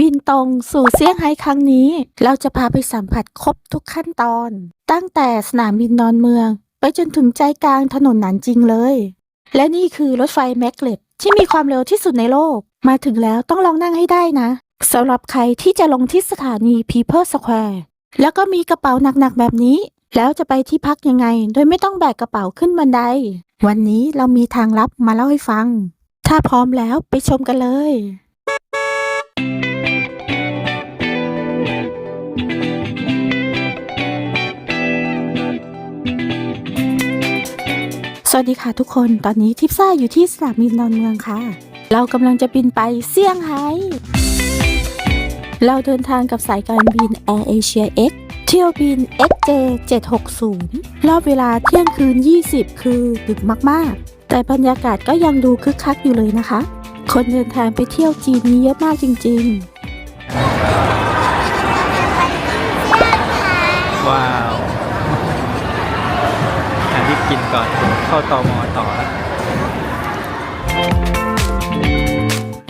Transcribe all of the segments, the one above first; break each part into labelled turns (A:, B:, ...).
A: บินตรงสู่เซี่ยงไฮ้ครั้งนี้ เราจะพาไปสัมผัสครบทุกขั้นตอน ตั้งแต่สนามบินดอนเมือง ไปจนถึงใจกลางถนนหนานจริงเลย และนี่คือรถไฟแมกเลตที่มีความเร็วที่สุดในโลก มาถึงแล้วต้องลองนั่งให้ได้นะสำหรับใครที่จะลงที่สถานี People Square แล้วก็มีกระเป๋าหนักๆแบบนี้ แล้วจะไปที่พักยังไง โดยไม่ต้องแบกกระเป๋าขึ้นบันได วันนี้เรามีทางลับมาเล่าให้ฟัง ถ้าพร้อมแล้วไปชมกันเลย สวัสดีค่ะทุกคน ตอนนี้ทิปซ่าอยู่ที่สนามบินดอนเมืองค่ะ เรากำลังจะบินไปเซี่ยงไฮ้ เราเดินทางกับสายการบิน Air Asia X เที่ยวบิน XJ 760รอบเวลาเที่ยงคืน 20 คือดึกมากๆ แต่บรรยากาศก็ยังดูคึกคักอยู่เลยนะคะ คนเดินทางไปเที่ยวจีนมีเยอะมากจริง
B: ว้าวอันที่กินก่อน เข้าตอมอต่อแล้ว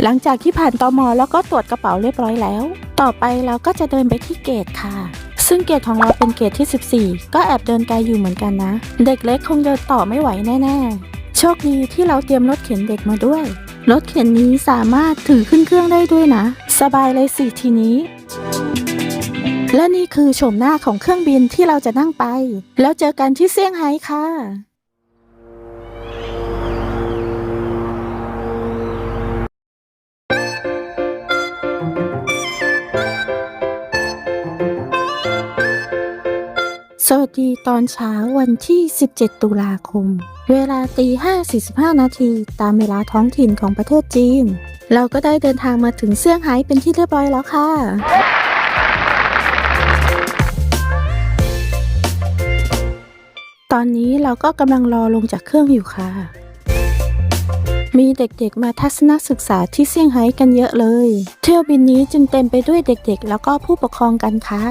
A: หลังจากที่ผ่านตอมอแล้วก็ตรวจกระเป๋าเรียบร้อยแล้ว ต่อไปเราก็จะเดินไปที่เกตค่ะ ซึ่งเกตของเราเป็นเกตที่ 14 ก็แอบเดินไกลอยู่เหมือนกันนะ เด็กเล็กคงเดินต่อไม่ไหวแน่ๆ โชคดีที่เราเตรียมรถเข็นเด็กมาด้วย รถเข็นนี้สามารถถือขึ้นเครื่องได้ด้วยนะ สบายเลยสิทีนี้ และนี่คือโฉมหน้าของเครื่องบินที่เราจะนั่งไป แล้วเจอกันที่เซี่ยงไฮ้ค่ะ สวัสดีตอนเช้าวันที่ 17 ตุลาคม เวลาตี5 45 นาทีตามเวลาท้องถิ่นของประเทศจีน เราก็ได้เดินทางมาถึงเซี่ยงไฮ้เป็นที่เรียบร้อยแล้วค่ะ ตอนนี้เราก็กำลังรอลงจากเครื่องอยู่ค่ะ มีเด็กๆมาทัศนศึกษาที่เซี่ยงไฮ้กันเยอะเลย เที่ยวบินนี้จึงเต็มไปด้วยเด็กๆ แล้วก็ผู้ปกครองกันค่ะ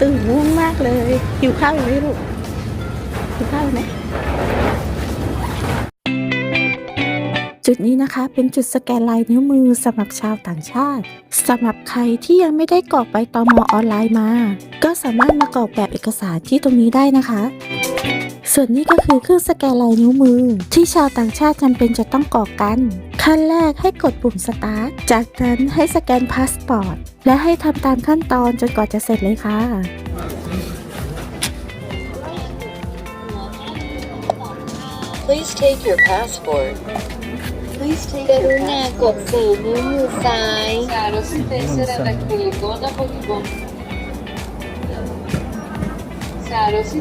A: ตื่นง่วงมากเลย หิวข้าวอยู่ไหมลูกหิวข้าวไหมจุดนี้นะคะเป็นจุดสแกนลายนิ้วมือสำหรับชาวต่างชาติสำหรับใครที่ยังไม่ได้กรอกใบตอมอออนไลน์มา ก็สามารถมากรอกแบบเอกสารที่ตรงนี้ได้นะคะ ส่วนนี้ก็คือเครื่องสแกนลายนิ้วมือ ที่ชาวต่างชาติจำเป็นจะต้องกรอกกัน ขั้นแรกให้กดปุ่มสตาร์ท จากนั้นให้สแกนพาสปอร์ต และให้ทำตามขั้นตอนจนกว่าจะเสร็จเลยค่ะ
C: Please take your passport. Please take
D: ก
C: your
D: รุณา
C: passport.
D: กดสี่นิ้วมือซ้าย
C: Σάρωση 4 δακτυλικών αποδειπών. Σάρωση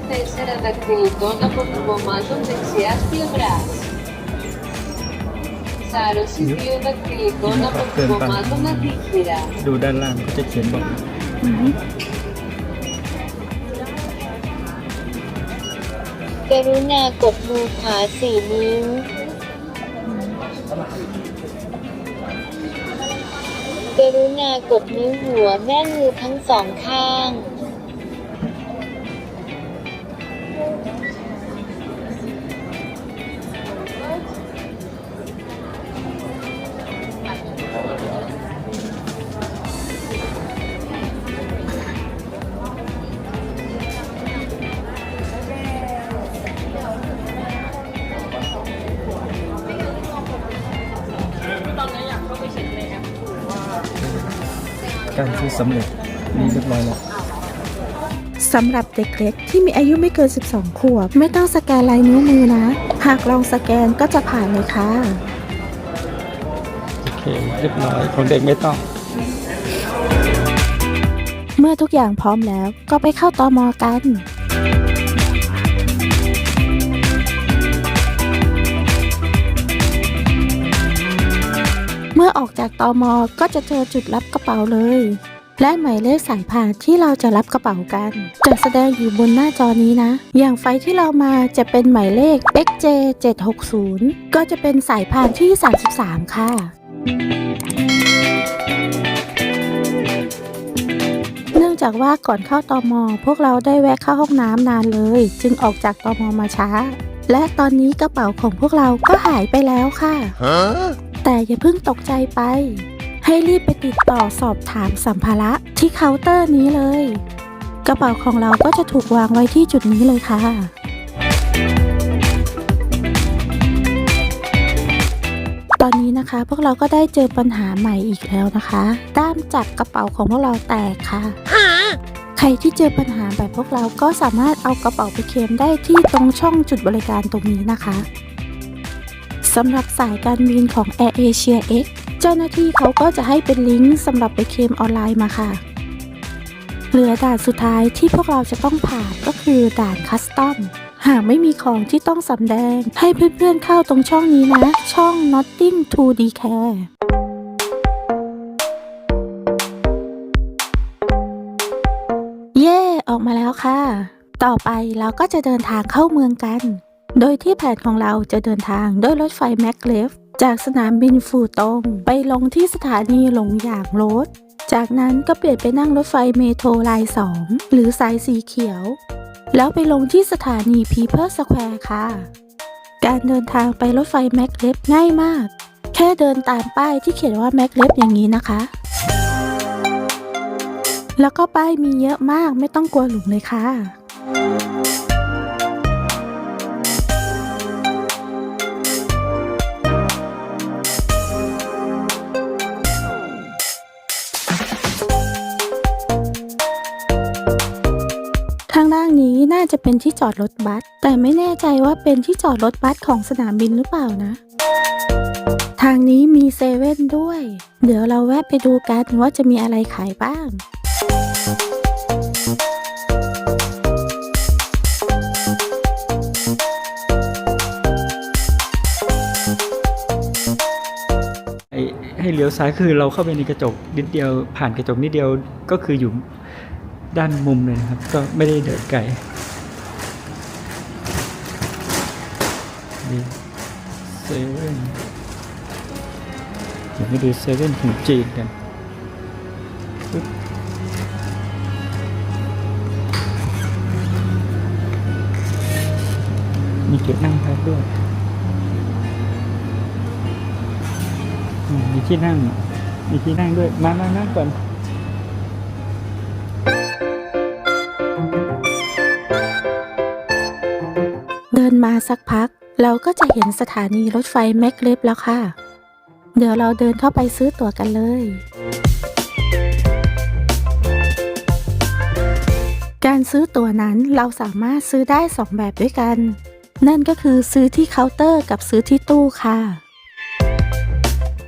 C: Pensaros y vio la que con la poco más víspera.
B: ดูด้านล่างเขาจะเขียนบอกนะอือฮึ
D: กรุณากดมือขวาสี่นิ้ว กรุณากดนิ้วหัวแม่มือทั้งสองข้าง
B: การซื้อสำเร็จนี่เรียบร้อยแล้ว
A: สำหรับเด็กเล็กที่มีอายุไม่เกิน 12 ขวบ ไม่ต้องสแกนลายนิ้วมือนะ หากลองสแกนก็จะผ่านเลยค่ะ
B: โอเคเรียบร้อยของเด็กไม่ต้อง
A: เมื่อทุกอย่างพร้อมแล้วก็ไปเข้าตอมอกัน จากตอมอก็จะเจอจุดรับกระเป๋าเลย และหมายเลขสายพานที่เราจะรับกระเป๋ากัน จะแสดงอยู่บนหน้าจอนี้นะ อย่างไฟที่เรามาจะเป็นหมายเลข XJ 760 ก็จะเป็นสายพานที่ 33 ค่ะเนื่องจากว่าก่อนเข้าตอมอพวกเราได้แวะเข้าห้องน้ำนานเลย จึงออกจากตอมอมาช้า และตอนนี้กระเป๋าของพวกเราก็หายไปแล้วค่ะ แต่อย่าเพิ่งตกใจไป ให้รีบไปติดต่อสอบถามสัมภาระที่เคาน์เตอร์นี้เลย กระเป๋าของเราก็จะถูกวางไว้ที่จุดนี้เลยค่ะตอนนี้นะคะพวกเราก็ได้เจอปัญหาใหม่อีกแล้วนะคะ ด้ามจับกระเป๋าของพวกเราแตกค่ะ ใครที่เจอปัญหาแบบพวกเราก็สามารถเอากระเป๋าไปเคลมได้ที่ตรงช่องจุดบริการตรงนี้นะคะ สำหรับสายการบินของ Air Asia X เจ้าหน้าที่เขาก็จะให้เป็นลิงก์สำหรับไปเคลมออนไลน์มาค่ะ เหลือด่านสุดท้ายที่พวกเราจะต้องผ่านก็คือด่านคัสตอมหากไม่มีของที่ต้องสำแดง ให้เพื่อนๆเข้าตรงช่องนี้นะ ช่อง Nothing to Declare เย่ออกมาแล้วค่ะ ต่อไปเราก็จะเดินทางเข้าเมืองกัน โดยที่แผนของเราจะเดินทางด้วยรถไฟแม็กเลฟจากสนามบินฟูตงไปลงที่สถานีหลงหยางโรดจากนั้นก็เปลี่ยนไปนั่งรถไฟเมโทรไลน์2หรือสายสีเขียว แล้วไปลงที่สถานี People Square ค่ะ การเดินทางไปรถไฟแม็กเลฟง่ายมาก แค่เดินตามป้ายที่เขียนว่าแม็กเลฟอย่างนี้นะคะ แล้วก็ป้ายมีเยอะมากไม่ต้องกลัวหลงเลยค่ะ จะเป็นที่จอดรถบัส แต่ไม่แน่ใจว่าเป็นที่จอดรถบัสของสนามบินหรือเปล่านะ ทางนี้มีเซเว่นด้วย เดี๋ยวเราแวะไปดูกันว่าจะมีอะไรขายบ้าง
B: ให้เลี้ยวซ้ายคือเราเข้าไปในกระจกนิดเดียวผ่านกระจกนิดเดียวก็คืออยู่ด้านมุมเลยนะครับ ก็ไม่ได้เดินไกล มาดูเซเว่นของจีนกันมีจุดนั่งพักด้วยมมีที่นั่ง มีที่นั่งด้วย มามานั่งก่อน
A: เดินมาสักพัก เราก็จะเห็นสถานีรถไฟแมกเลฟแล้วค่ะ เดี๋ยวเราเดินเข้าไปซื้อตั๋วกันเลย การซื้อตั๋วนั้นเราสามารถซื้อได้ 2 แบบด้วยกัน นั่นก็คือซื้อที่เคาน์เตอร์กับซื้อที่ตู้ค่ะ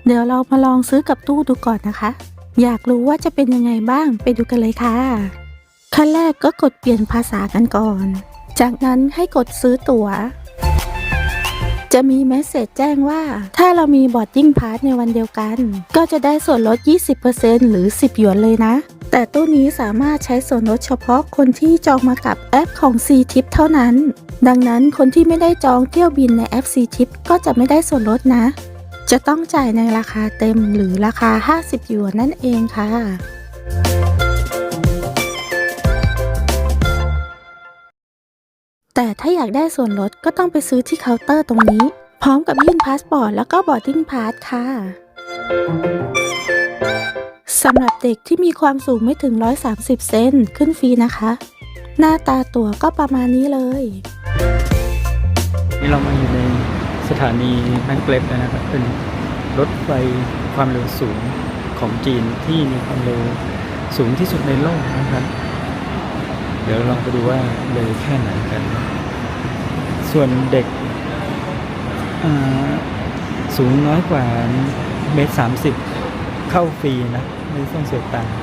A: เดี๋ยวเรามาลองซื้อกับตู้ดูก่อนนะคะ อยากรู้ว่าจะเป็นยังไงบ้างไปดูกันเลยค่ะ ขั้นแรกก็กดเปลี่ยนภาษากันก่อน จากนั้นให้กดซื้อตั๋ว จะมีเมสเซจแจ้งว่า ถ้าเรามีบอร์ดดิ้งพาสในวันเดียวกัน ก็จะได้ส่วนลด 20%หรือ 10 หยวนเลยนะ แต่ตู้นี้สามารถใช้ส่วนลดเฉพาะคนที่จองมากับแอปของ c t i p เท่านั้น ดังนั้นคนที่ไม่ได้จองเที่ยวบินในแอป c t i p ก็จะไม่ได้ส่วนลดนะ จะต้องจ่ายในราคาเต็มหรือราคา 50 หยวนนั่นเองค่ะ แต่ถ้าอยากได้ส่วนลดก็ต้องไปซื้อที่เคาน์เตอร์ตรงนี้ พร้อมกับยื่นพาสปอร์ตแล้วก็บอร์ดิ้งพาสค่ะสำหรับเด็กที่มีความสูงไม่ถึง 130 เซนขึ้นฟรีนะคะ หน้าตาตั๋วก็ประมาณนี้เลย
B: นี่เรามาอยู่ในสถานีแมงเกล็บแล้วนะครับ เป็นรถไฟความเร็วสูงของจีนที่มีความเร็วสูงที่สุดในโลกนะครับ เดี๋ยวลองไปดูว่าเร็วแค่ไหนกัน ส่วนเด็กสูงน้อยกว่าเมตรสามสิบเข้าฟรีนะ ไม่ต้องเสียตังค์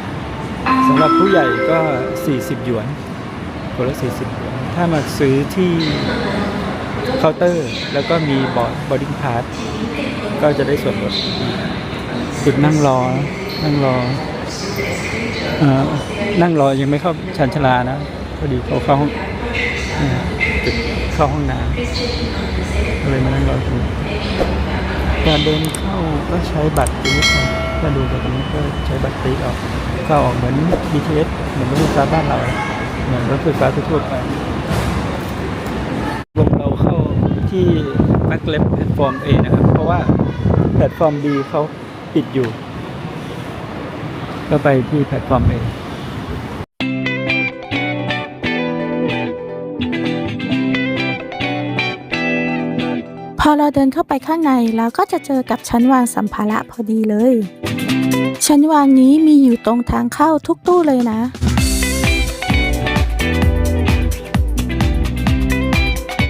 B: สำหรับผู้ใหญ่ก็ 40 หยวนคนละ40 หยวน ถ้ามาซื้อที่เคาน์เตอร์ แล้วก็มีบอร์ดบอดิ้งพาสก็จะได้ส่วนลดจุดนั่งรอ นั่งรออ่อ นั่งรอยังไม่เข้าชานชลานะพอดีเขาเข้าห้องเนี่ยจุดเข้าห้องน้ำก็เลยมานั่งรอตรงนี้การเดินเข้าก็ใช้บัตรตีนะถ้าดูจากตรงนี้ก็ใช้บัตรตีออกเข้าออกเหมือน BTS เหมือนรถไฟฟ้าบ้านเราเหมือนรถไฟฟ้าทั่วไปลงเราเข้าที่แมคเล็บแพลตฟอร์ม A นะครับ เพราะว่าแพลตฟอร์ม B เขาปิดอยู่ ก็ไปที่แพลตฟอร์ม A
A: อเราเดินเข้าไปข้างในเราก็จะเจอกับชั้นวางสัมภาระพอดีเลย ชั้นวางนี้มีอยู่ตรงทางเข้าทุกตู้เลยนะ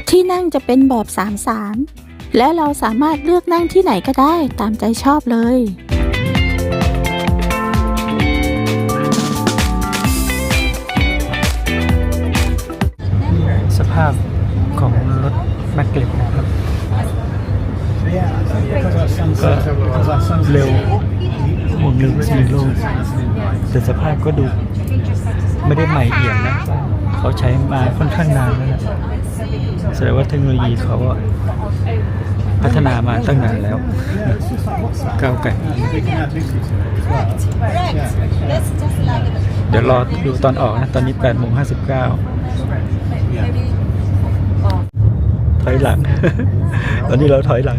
A: ที่นั่งจะเป็นแบบสามสามและเราสามารถเลือกนั่งที่ไหนก็ได้ตามใจชอบเลย
B: สภาพของรถแมกเกลนะ ก็เร็วห่วงเร็วที่สุดในโลกแต่สภาพก็ดูไม่ได้ใหม่เอี่ยมนะ เขาใช้มาค่อนข้างนานแล้วนะแสดงว่าเทคโนโลยีเขาพัฒนามาตั้งนานแล้วก้าวไกลเดี๋ยวรอดูตอนออกนะ ตอนนี้8โมง59ถอยหลัง ตอนนี้เราถอยหลัง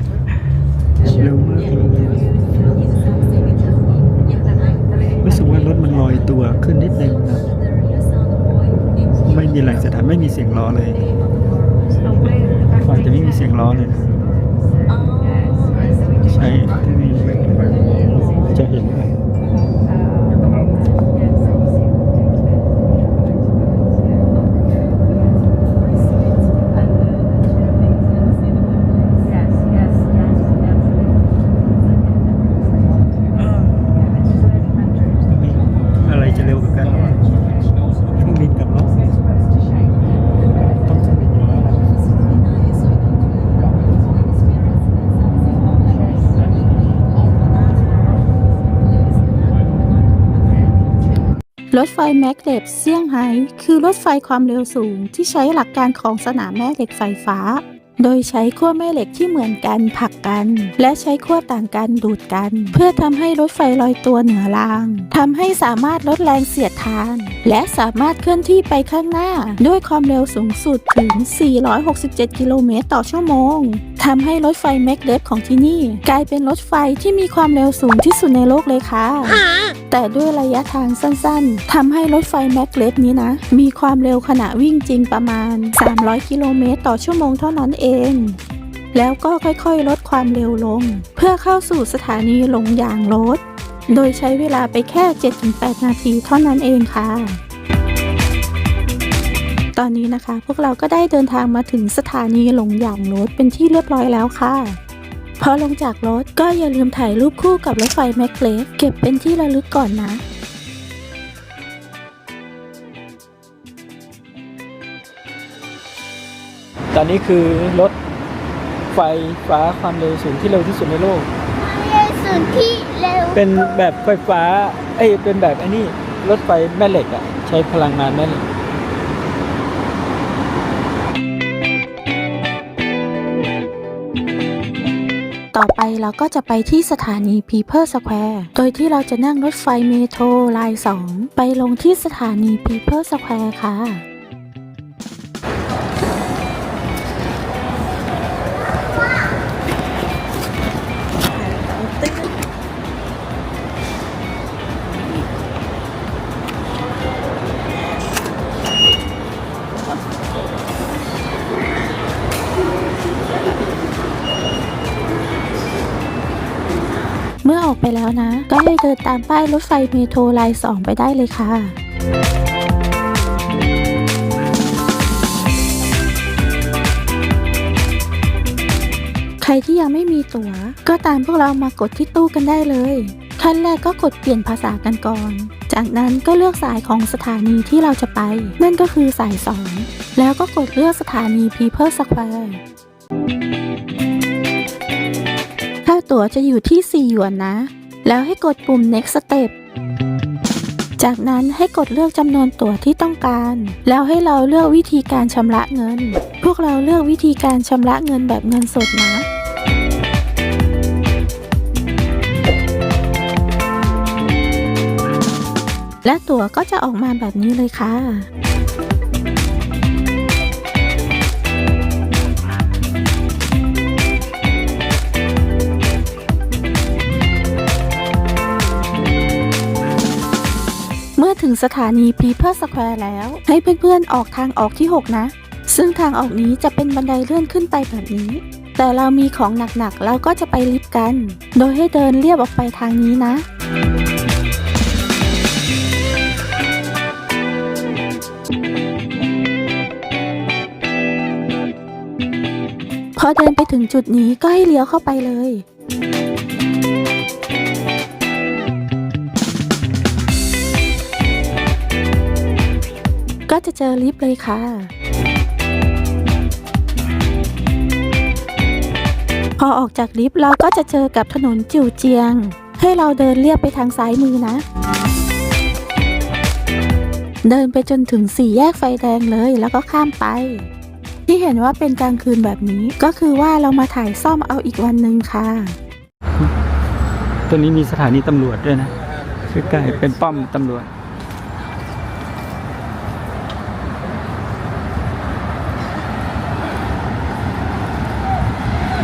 B: เร็วมากรู้สึกว่ารถมันลอยตัวขึ้นนิดนึงนะไม่มีแรงสะท้านไม่มีเสียงล้อเลยอาจจะไม่มีเสียงล้อเลยนะใช่ รถ
A: ไฟแมกเลบเซี่ยงไฮ้คือรถไฟความเร็วสูงที่ใช้หลักการของสนามแม่เหล็กไฟฟ้า โดยใช้ขั้วแม่เหล็กที่เหมือนกันผลักกัน และใช้ขั้วต่างกันดูดกัน เพื่อทำให้รถไฟลอยตัวเหนือรางทำให้สามารถลดแรงเสียดทาน และสามารถเคลื่อนที่ไปข้างหน้า ด้วยความเร็วสูงสุดถึง 467 กิโลเมตรต่อชั่วโมง ทำให้รถไฟแมกเลบของที่นี่ กลายเป็นรถไฟที่มีความเร็วสูงที่สุดในโลกเลยค่ะ แต่ด้วยระยะทางสั้นๆทำให้รถไฟแมกเลสนี้นะ มีความเร็วขณะวิ่งจริงประมาณ 300 กิโลเมตรต่อชั่วโมงเท่านั้นเองแล้วก็ค่อยๆ ลดความเร็วลง เพื่อเข้าสู่สถานีลงยางรถ โดยใช้เวลาไปแค่ 7-8 นาทีเท่านั้นเองค่ะ ตอนนี้นะคะ พวกเราก็ได้เดินทางมาถึงสถานีลงยางรถเป็นที่เรียบร้อยแล้วค่ะพอลงจากรถก็อย่าลืมถ่ายรูปคู่กับรถไฟแมกเลฟเก็บเป็นที่ระลึกก่อนนะ
B: ตอนนี้คือรถไฟฟ้าความเร็วสูงที่เร็วที่สุดในโลก
D: ส่วนที่เร็ว
B: เป็นแบบไฟฟ้า เอ้ยเป็นแบบไอ้นี่รถไฟแม่เหล็กอะใช้พลังงานแม่เหล็ก
A: ต่อไปเราก็จะไปที่สถานี People Square โดยที่เราจะนั่งรถไฟเมโทรไลน์2ไปลงที่สถานี People Square ค่ะเมื่อออก ไปแล้วนะ ก็ให้เดินตามป้ายรถไฟเมโทรไลน์2ไปได้เลยค่ะใครที่ยังไม่มีตั๋ว ก็ตามพวกเรามากดที่ตู้กันได้เลยขั้นแรกก็กดเปลี่ยนภาษากันก่อน จากนั้นก็เลือกสายของสถานีที่เราจะไป นั่นก็คือสาย 2 แล้วก็กดเลือกสถานี People Square ตั๋วจะอยู่ที่ 4 หยวนนะ แล้วให้กดปุ่ม next step จากนั้นให้กดเลือกจำนวนตั๋วที่ต้องการ แล้วให้เราเลือกวิธีการชำระเงิน พวกเราเลือกวิธีการชำระเงินแบบเงินสดนะและตั๋วก็จะออกมาแบบนี้เลยค่ะ ถึงสถานี People Square แล้ว ให้เพื่อนๆออกทางออกที่ 6 นะ ซึ่งทางออกนี้จะเป็นบันไดเลื่อนขึ้นไปแบบนี้ แต่เรามีของหนักๆ เราก็จะไปลิฟต์กัน โดยให้เดินเรียบออกไปทางนี้นะพอเดินไปถึงจุดนี้ก็ให้เลี้ยวเข้าไปเลย ก็จะเจอลิฟต์เลยค่ะ พอออกจากลิฟต์เราก็จะเจอกับถนนจิวเจียง ให้เราเดินเลียบไปทางซ้ายมือนะ เดินไปจนถึงสี่แยกไฟแดงเลยแล้วก็ข้ามไป ที่เห็นว่าเป็นกลางคืนแบบนี้ก็คือว่าเรามาถ่ายซ่อมเอาอีกวันหนึ่งค่ะ
B: ตัวนี้มีสถานีตำรวจด้วยนะ คือใกล้เป็นป้อมตำรวจ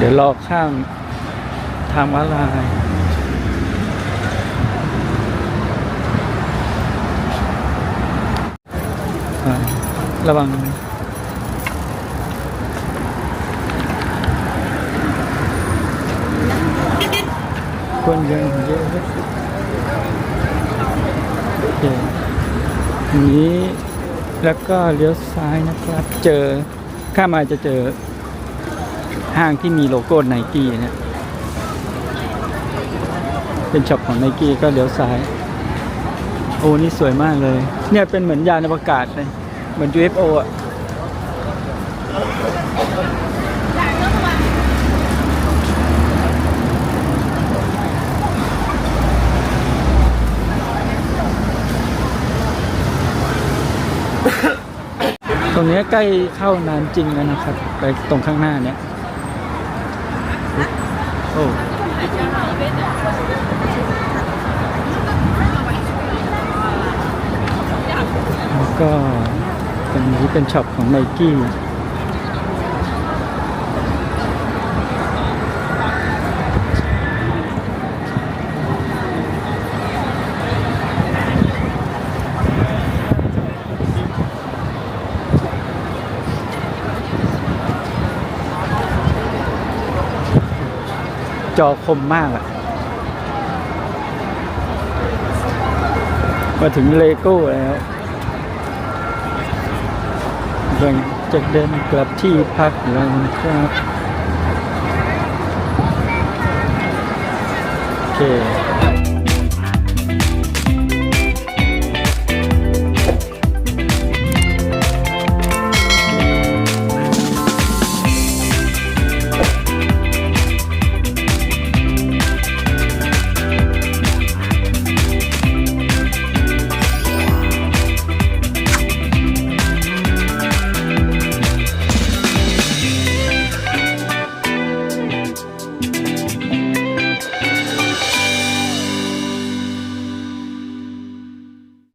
B: ดี๋ยวรอข้ามทางม้าลายระวังคนยังเยอะโอเคนี้แล้วก็เลี้ยวซ้ายนะครับ เจอข้ามมาจะเจอ ห้างที่มีโลโก้ไนกี้เนี่ยเป็นช็อปของไนกี้ก็เลี้ยวซ้าย โอ้นี่สวยมากเลย เนี่ยเป็นเหมือนยานอวกาศเลย เหมือน UFO อะตรงเนี้ยใกล้เข้านานจริงแล้วนะครับ ไปตรงข้างหน้าเนี้ย โอ้ก็ตรงนี้เป็นช็อปของไนกี้ จอคมมากอะมาถึงเลโก้แล้วกำลังจะเดินกลับที่พักแล้วนะครับโอเค